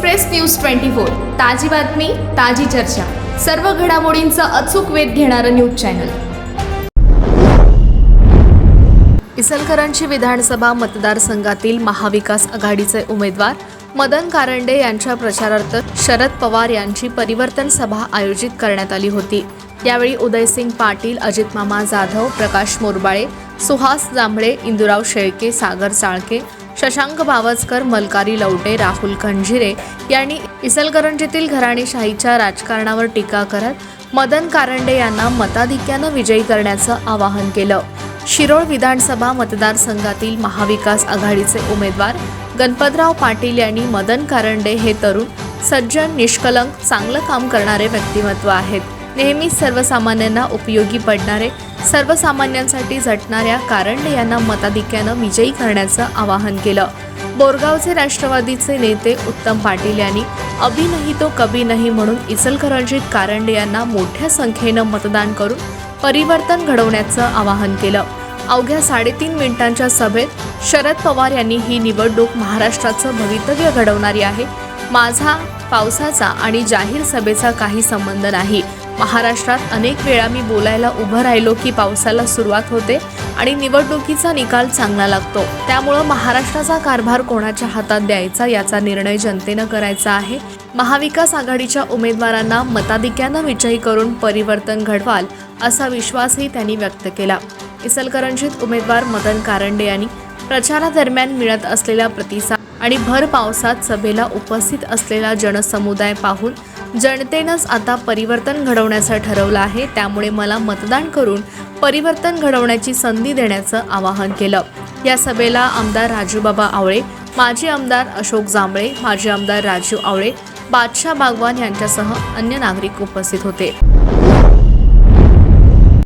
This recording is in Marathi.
एक्सप्रेस न्यूज ट्वेंटी फोर ताजी बातमी ताजी चर्चा. सर्व घडामोडींचा अचूक वेध घेणारं न्यूज चॅनल. इचलकरंजी विधानसभा मतदारसंघातील महाविकास आघाडीचे उमेदवार मदन कारंडे यांच्या प्रचारार्थ शरद पवार यांची परिवर्तन सभा आयोजित करण्यात आली होती. यावेळी उदयसिंग पाटील अजित मामा जाधव प्रकाश मोरबाळे सुहास जांभळे इंदुराव शेळके सागर चाळके शशांक बावस्कर मलकारी लवटे राहुल खंजिरे यांनी इचलकरंजीतील घराणेशाहीच्या राजकारणावर टीका करत मदन कारंडे यांना मताधिक्यानं विजयी करण्याचं आवाहन केलं. शिरोळ विधानसभा मतदारसंघातील महाविकास आघाडीचे उमेदवार गणपतराव पाटील यांनी मदन कारंडे हे तरुण सज्जन निष्कलंक चांगलं काम करणारे व्यक्तिमत्व आहेत. नेहमीच सर्वसामान्यांना उपयोगी पडणारे सर्वसामान्यांसाठी झटणाऱ्या कारंडे यांना मताधिक्यानं विजयी करण्याचं आवाहन केलं. बोरगावचे राष्ट्रवादीचे नेते उत्तम पाटील यांनी अभि नाही तो कभी नाही म्हणून इचलकरंजीत कारंडे यांना मोठ्या संख्येनं मतदान करून परिवर्तन घडवण्याचं आवाहन केलं. अवघ्या साडेतीन मिनिटांच्या सभेत शरद पवार यांनी ही निवडणूक महाराष्ट्राचं भवितव्य घडवणारी आहे. माझा पावसाचा आणि जाहीर सभेचा काही संबंध नाही. महाराष्ट्रात अनेक वेळा मी बोलायला उभं राहिलो की पावसाला सुरुवात होते आणि निवडणुकीचा निकाल चांगला लागतो. त्यामुळं महाराष्ट्राचा कारभार कोणाच्या हातात द्यायचा याचा निर्णय जनतेनं करायचा आहे. महाविकास आघाडीच्या उमेदवारांना मताधिक्यानं विजयी करून परिवर्तन घडवाल असा विश्वासही त्यांनी व्यक्त केला. इचलकरंजीत उमेदवार मदन कारंडे यांनी प्रचारादरम्यान मिळत असलेला प्रतिसाद आणि भर पावसात सभेला उपस्थित असलेला जनसमुदाय पाहून जनतेनंच आता परिवर्तन घडवण्याचं ठरवलं आहे. त्यामुळे मला मतदान करून परिवर्तन घडवण्याची संधी देण्याचं आवाहन केलं. या सभेला आमदार राजूबाबा आवळे माजी आमदार अशोक जांभळे माजी आमदार राजू आवळे बादशाह बागवान यांच्यासह अन्य नागरिक उपस्थित होते.